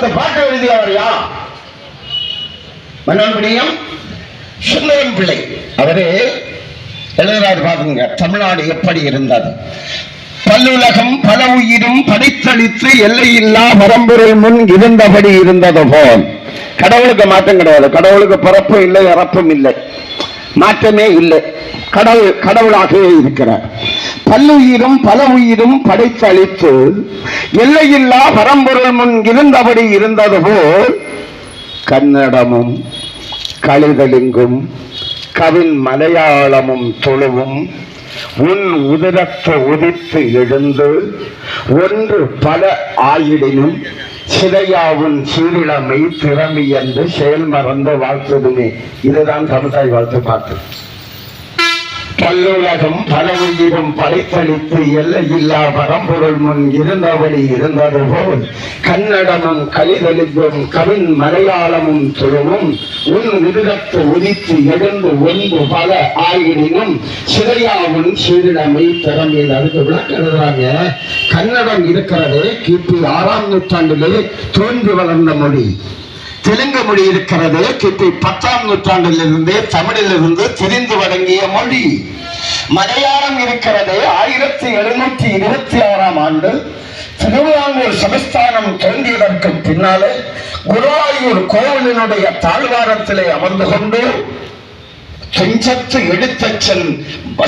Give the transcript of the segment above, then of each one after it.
காலத்து பாட்டு எழுதியவர் யார்? சுந்தரம் பிள்ளை. அவரு எழுதுறாரு பாருங்க தமிழ்நாடு எப்படி இருந்தது? பல்லுலகம் பல உயிரும் படைத்தளித்து எல்லையில்லா வரம்புரை முன் இருந்தபடி இருந்தது போல். கடவுளுக்கு மாற்றம் கிடையாது. கடவுளுக்கு பிறப்பும் இல்லை இறப்பும் இல்லை. மாற்றமே இல்லை. கடவுள் கடவுளாகவே இருக்கிறார். பல்லுயிரும் பல உயிரும் படைத்தளித்து எல்லையில்லா பரம்பொருள் முன் இருந்தபடி இருந்தது போல் கன்னடமும் கழுதலிங்கும் கவின் மலையாளமும் தொழுவும் உன் உதிரத்து உதித்து எழுந்து ஒன்று பல ஆயிடினும் சிதையாவின் சீரிழமை திறமை என்று செயல் மறந்து வாழ்த்துதுமே. இதுதான் தமிழ்தாய் வாழ்த்து பார்த்து பல்லுலகம் பல உயிரும் படைத்தளித்து எல்லையில்லா பரம்பொருள் முன் இருந்தபடி இருந்தது போல் கன்னடமும் கலிதலிக்கும் கவின் மலையாளமும் துருவும் உன் உருகத்து உதித்து எழுந்து ஒன்று பல ஆயினும் சிறையாவும் சீரிடமை திறமை அதுக்கு விளக்கம் எழுதுறாங்க. கன்னடம் இருக்கிறது கிபி ஆறாம் நூற்றாண்டிலே தோன்றி வளர்ந்த மொழி. தெலுங்கு மொழி இருக்கிறது கிபி பத்தாம் நூற்றாண்டிலிருந்தே தமிழிலிருந்து தெரிந்து வழங்கிய மொழி. மலையாளம் இருக்கிறது ஆயிரத்தி எழுநூற்றி இருபத்தி ஆறாம் ஆண்டு திருவிழாங்கூர் சமஸ்தானம் தோன்றியதற்கு பின்னாலே குருவாயூர் கோவிலினுடைய தாழ்வாரத்திலே அமர்ந்து கொண்டு துஞ்சத்து எழுத்தச்சன்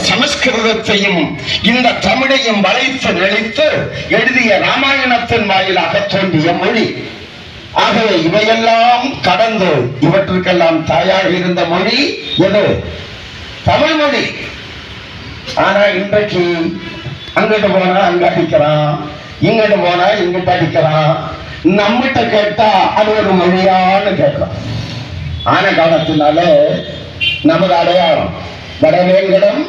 சமஸ்கிருதத்தையும் இந்த தமிழையும் வளைத்து நெளித்து எழுதிய ராமாயணத்தின் வாயிலாக தோன்றிய மொழி. ஆகவே இவையெல்லாம் கடந்து இவற்றுக்கெல்லாம் தாயாக இருந்த மொழி எது? தமிழ் மொழி. ஆனா இன்றைக்கு அங்கிட்டு போனா அங்க அடிக்கிறான் இங்கிட்டு போனா இங்கிட்ட அடிக்கிறான். நம்மகிட்ட கேட்டா அது ஒரு மொழியான்னு கேட்கிறோம் ஆன காலத்தினால நமது அடையாளம் வடவேங்கடம்